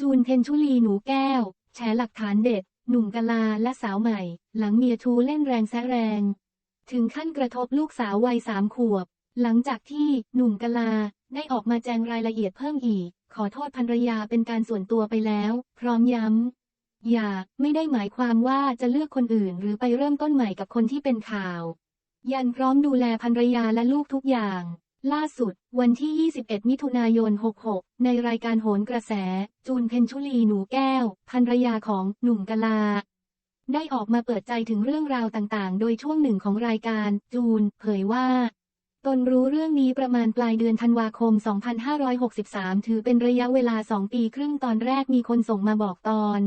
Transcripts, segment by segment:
จูนเทนชุลีหนูแก้วแฉหลักฐานเด็ด หนุ่มกะลาและสาวใหม่ หลังเมียชูเล่นแรงแซะแรง ถึงขั้นกระทบลูกสาววัยสามขวบ หลังจากที่หนุ่มกะลาได้ออกมาแจงรายละเอียดเพิ่มอีก ขอโทษภรรยาเป็นการส่วนตัวไปแล้ว พร้อมย้ำ อย่าไม่ได้หมายความว่าจะเลือกคนอื่น หรือไปเริ่มต้นใหม่กับคนที่เป็นข่าว ยันพร้อมดูแลภรรยาและลูกทุกอย่าง ล่าสุด วันที่ 21 มิถุนายน 66 ในรายการโหนกระแส จูนเพนชุลีหนูแก้ว ภรรยาของหนุ่มกลา ได้ออกมาเปิดใจถึงเรื่องราวต่างๆ โดยช่วงหนึ่งของรายการ จูน เผยว่า ตนรู้เรื่องนี้ประมาณปลายเดือนธันวาคม 2563 ถือเป็นระยะเวลา 2 ปีครึ่งตอนแรกมีคนส่งมาบอกตอน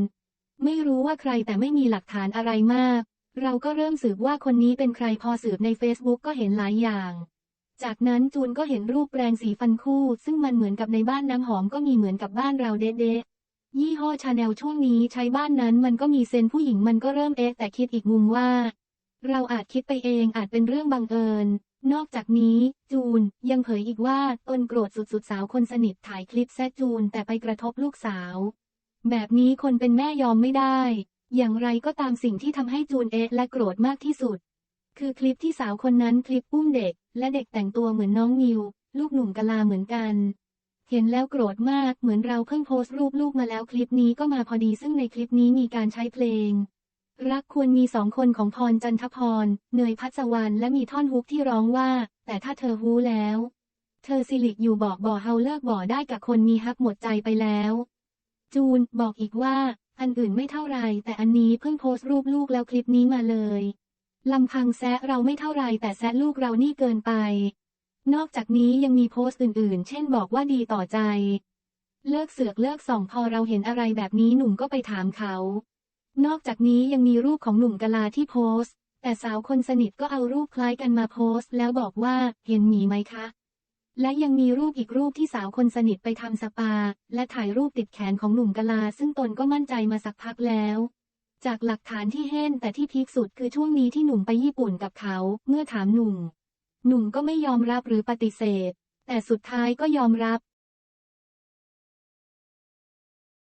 ไม่รู้ว่าใครแต่ไม่มีหลักฐานอะไรมาก เราก็เริ่มสืบว่าคนนี้เป็นใครพอสืบใน Facebook ก็เห็นหลายอย่าง จากนั้นจูนก็เห็นรูปแปรงสีฟันคู่ ซึ่งมันเหมือนกับในบ้านน้ำหอมก็มีเหมือนกับบ้านเราเด๊ะๆยี่ห้อชาแนลช่วงนี้ใช้บ้านนั้นมันก็มีเซนผู้หญิงมันก็เริ่มเอ๊ะแต่คิดอีกมุมว่า เราอาจคิดไปเองอาจเป็นเรื่องบังเอิญ นอกจากนี้ จูนยังเผยอีกว่าตนโกรธสุดๆสาวคนสนิทถ่ายคลิปแซจูนแต่ไปกระทบลูกสาว แบบนี้คนเป็นแม่ยอมไม่ได้ อย่างไรก็ตามสิ่งที่ทำให้จูนเอะและโกรธมากที่สุด คือคลิปที่สาวคนนั้นคลิปอุ้มเด็ก และเด็กแต่งตัวเหมือนน้องมิว ลูกหนุ่มกะลาเหมือนกัน เห็นแล้วโกรธมากเหมือนเราเพิ่งโพสต์รูปลูกมาแล้วคลิปนี้ก็มาพอดีซึ่งในคลิปนี้มีการใช้เพลง รักควรมีสองคนของพรจันทพร เนยพัศวรรณและมีท่อนฮุกที่ร้องว่า แต่ถ้าเธอฮู้แล้ว เธอสิลิกอยู่บอกบ่อเฮาเลิกบ่อได้กับคนมีฮักหมดใจไปแล้ว จูนบอกอีกว่า อันอื่นไม่เท่าไรแต่อันนี้เพิ่งโพสต์รูปลูกแล้วคลิปนี้มาเลย ลำพังแซะเราไม่เท่าไรแต่แซะลูกเรานี่เกินไป นอกจากนี้ยังมีโพสต์อื่นๆ เช่นบอกว่าดีต่อใจ เลิกเสือกเลิกส่องพอเราเห็นอะไรแบบนี้หนุ่มก็ไปถามเขา นอกจากนี้ยังมีรูปของหนุ่มกะลาที่โพสต์ แต่สาวคนสนิทก็เอารูปคล้ายกันมาโพสต์ แล้วบอกว่าเห็นหมีไหมคะ และยังมีรูปอีกรูปที่สาวคนสนิทไปทำสปา และถ่ายรูปติดแขนของหนุ่มกะลา ซึ่งตนก็มั่นใจมาสักพักแล้ว จากหลักฐานที่เห็นแต่ที่พีคสุดคือช่วงนี้ที่หนุ่มไปญี่ปุ่นกับเขา เมื่อถามหนุ่ม หนุ่มก็ไม่ยอมรับหรือปฏิเสธ แต่สุดท้ายก็ยอมรับ